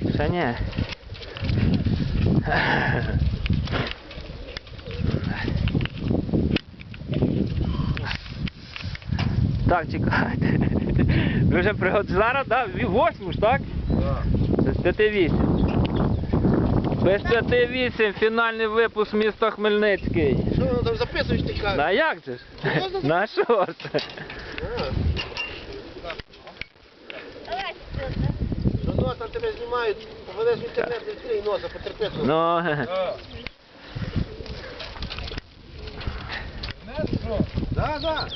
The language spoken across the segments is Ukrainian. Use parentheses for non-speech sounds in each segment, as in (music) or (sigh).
Ще ні. Так, чекайте. Ви вже пригод... Зараз, так? Да? Восьму ж, так? Так. Без п'яти вісім фінальний випуск міста Хмельницький. Що воно там записуєш ти кажеш? На як же ж? На що ж? Що ну, там тебе знімають, поведеш в інтернет, відкрий носа, потерпи. тут. Ну, Да, да.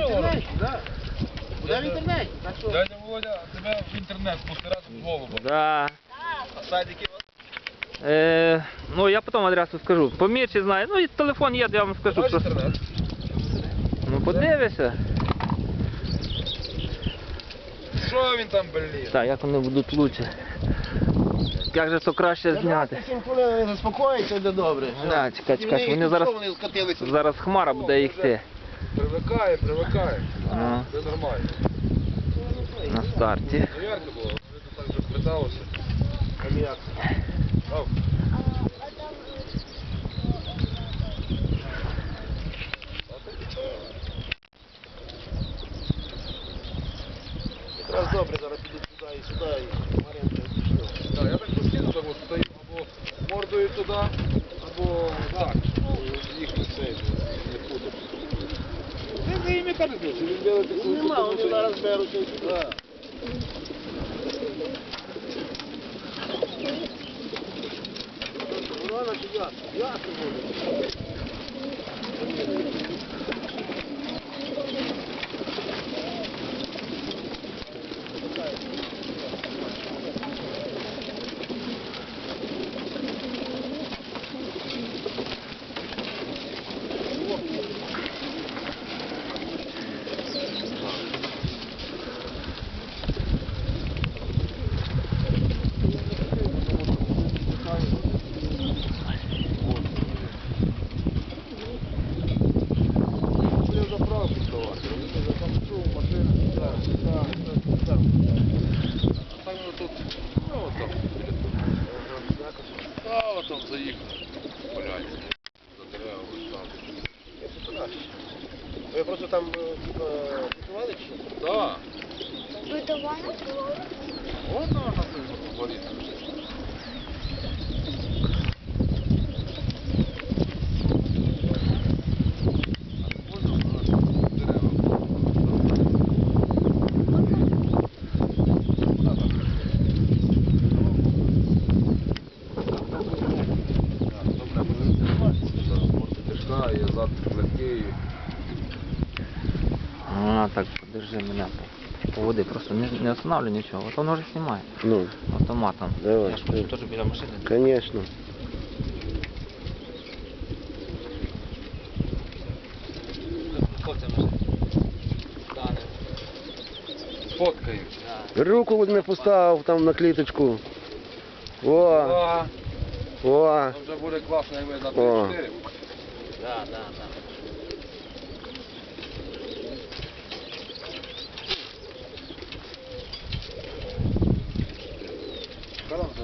Інтернеті, да. Буде в інтернеті, так що... Дядя Володя тебе в інтернет пустирати в голову. да. А Е, ну, я потім адресу скажу. По Мірчі знаю. Ну, і телефон є, я вам скажу. Бачиш Просто. інтернет? Ну, подивися. Що він там, блін? Так, як вони будуть лучше. Як же то краще зняти? Заспокоїться, йде добре. Да, чекай, чекай, вони зараз- Вони скотилися. Зараз хмара буде йти. Привикає, привикає. Ну, Це нормально. на старті. Була, вони тут так вже впиталося. Аміак. Ав. Якраз добре, зараз піду туди і сюди, і Мар'янка пішов. Так, я так постійно так от стою або мордою туди, або так. Їх не цей, не буде. Це їм яка так він делає таку Нема, вони зараз беруть. сюди. Ворона чи як? Як буде? Це заправку здавати. Розумієте, там чув машина, так, так, так, так. А там воно тут, ну от там. А от там заїхав. Поляні. За дерева там. Ви просто там е, типа, пікували чи? Так. Видавана? От вона на цьому. легкий. А, так, подержи мене. Поводи, просто не, не останавливай нічого. От воно вже знімає. Ну, Автоматом. Давай. Я ж хочу теж біля машини. звісно. Фоткають. Руку не поставив там на кліточку. О, А, о. Там вже буде класно, як ви на О. 3-4. Да, да, да.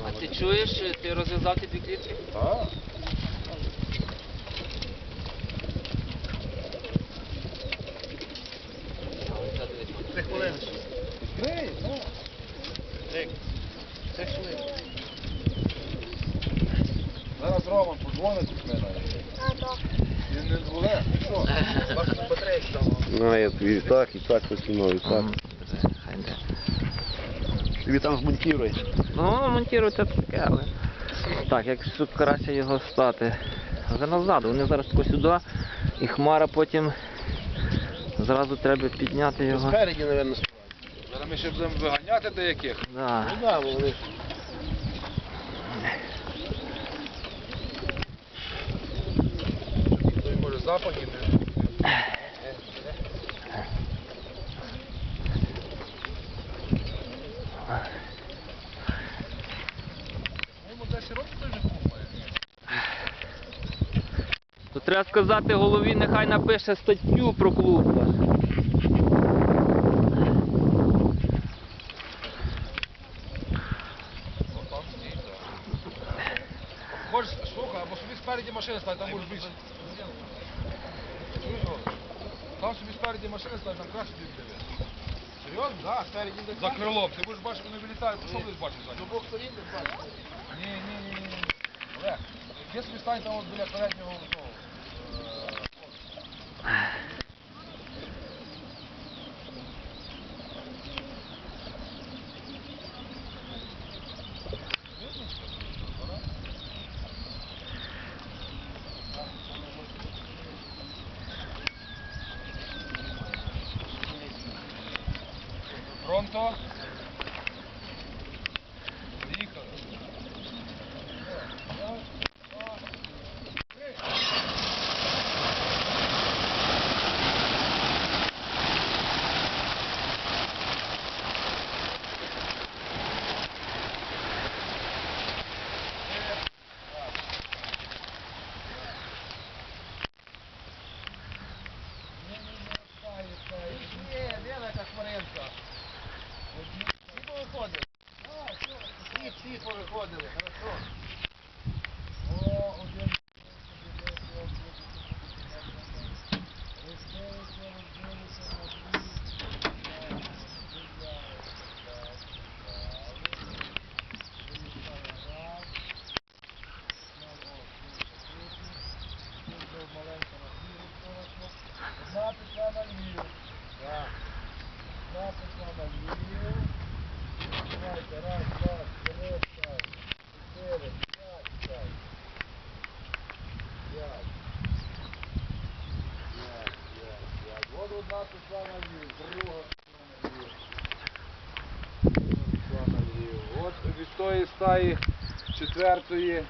А ти чуєш, ти розв'язав ті дві клітки? Так. Три хвилини. Ей, ну. Три. Три хвилини. Зараз Роман подзвонить від мене. Він не зволе. Що? Бачиш, батарея стала. Ну, я тобі і так, і так і так. Хай де. Тобі там змонтіруй. Ну, монтуйте таке, але. Так, як тут краще його стати. Вже назад, вони зараз тако сюди, і хмара потім зразу треба підняти його. Спереді, мабуть, співають. Зараз ми ще будемо виганяти деяких. Да. Ну да, бо вони ж Той може запахи не. Треба сказати голові, нехай напише статтю про клуб. Можеш штука, або собі спереді машини стає, там може більше. Там собі спереді машини стають, там краще дивиться. Серйозно? Да, спереді дивиться. За крилом. Ти будеш бачити, вони вилітають, що будеш бачити? До двох сторін ти бачиш. Ні, ні, ні. Олег, собі стань там біля переднього того. puntos Всі, повиходили, хорошо. Одна пішла наліво. Так. Одна пішла наліво. Давайте, раз, два, три, п'ять, чотири, п'ять, п'ять. П'ять. П'ять, п'ять, п'ять. От одна пішла наліво, друга пішла наліво. От від тої стаї четвертої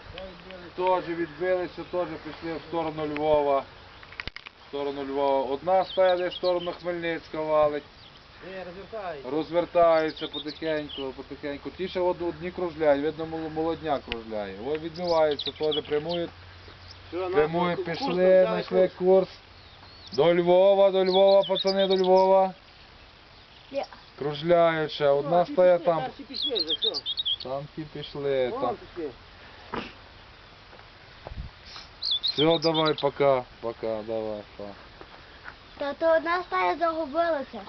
теж відбилися, теж пішли в сторону Львова. В сторону Львова. Одна стая десь в сторону Хмельницька валить. Розвертаються потихеньку, потихеньку. Ті ще одні кружляють, видно мол- молодняк кружляє. Ось відбиваються, теж прямують, прямують, пішли, знайшли курс. До Львова, до Львова, пацани, до Львова. Є. Кружляють ще, одна О, ті пішли, там. перші пішли вже, все. Там ті пішли. Там. пішли. Все, давай, пока, пока, давай, пока. Та то одна стая загубилася.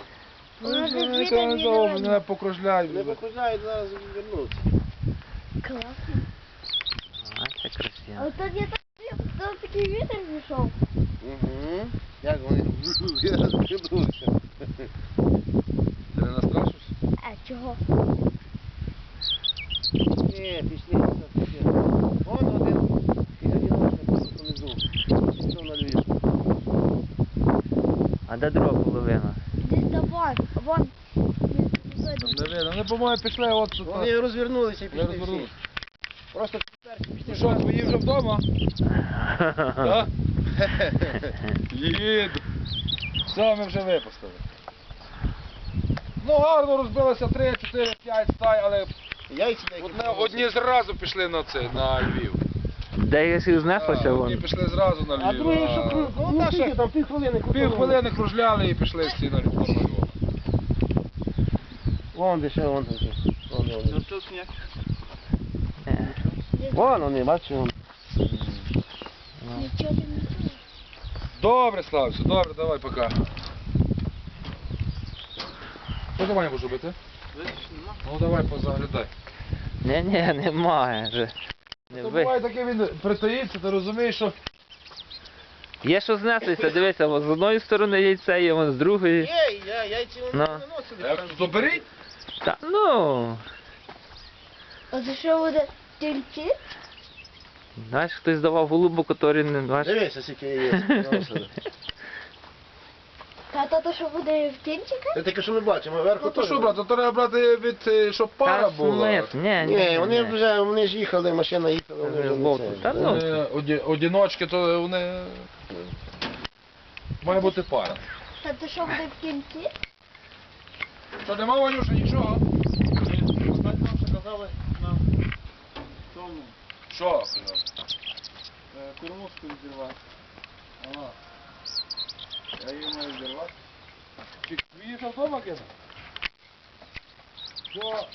Вона Ну, звідти нічого, не видно. Покружляють. Не покружають, зараз вернуться. Класно. А, це красиво. А тут я так тут такий вітер пішов. Угу. Як вони розберуться. Ти не настрашився? А чого? Ні, пішли. Вон один із одиночка просто внизу. Пішов на. А де друга половина? Десь там вон, вон. Не видно. Вони, по-моєму, пішли от тут. Вони розвернулися і пішли всі. розвернулися. Просто перші пішли. Ну що, твої вже вдома? (laughs) Так? Їду. Все, ми вже випустили. Ну гарно розбилося 3, 4, 5 стай, але Яйця деякі одне, одні зразу пішли на це, на Львів. Де я всіх знеслося. Одні пішли зразу на Львів. А другі, що кру- ну, та що, там пів хвилини Пів хвилини кружляли і пішли всі на Львів. Вон де ще, вон де. Вон, вон. Е, Вон вони, бачиш, ну. Нічого не. Добре, Славцю, добре, давай, пока. Що ти будеш робити? Ну давай позаглядай. Ні, ні, немає вже. Не То буває таке він притаїться, ти розумієш, що Є що знеслися, дивися, з одної сторони яйце є, вон з другої. Є, я, яйці вони Ну. не наносили. Як то беріть? Та ну. А це що буде тільці? Знаєш, хтось давав голубу, який не бачиш. Дивися, скільки яєць наносили. Та то що буде в тільчика? Ти таке, що ми бачимо, вверху Ну то теж. що, брат, то треба брати від, е, щоб пара Та була. ні, ні, Ні, вони вже, вони ж їхали, машина їхала, вони вже не Вовку, це. та ну. Вони оді- одіночки, то вони... Має бути пара. Та то що буде в кінці? Що, нема, Ванюша, нічого? Останньо нам ще казали на тому Що? кормушку відірвати. Ага. Я її маю відірвати. Ти вже вдома кинув? Що?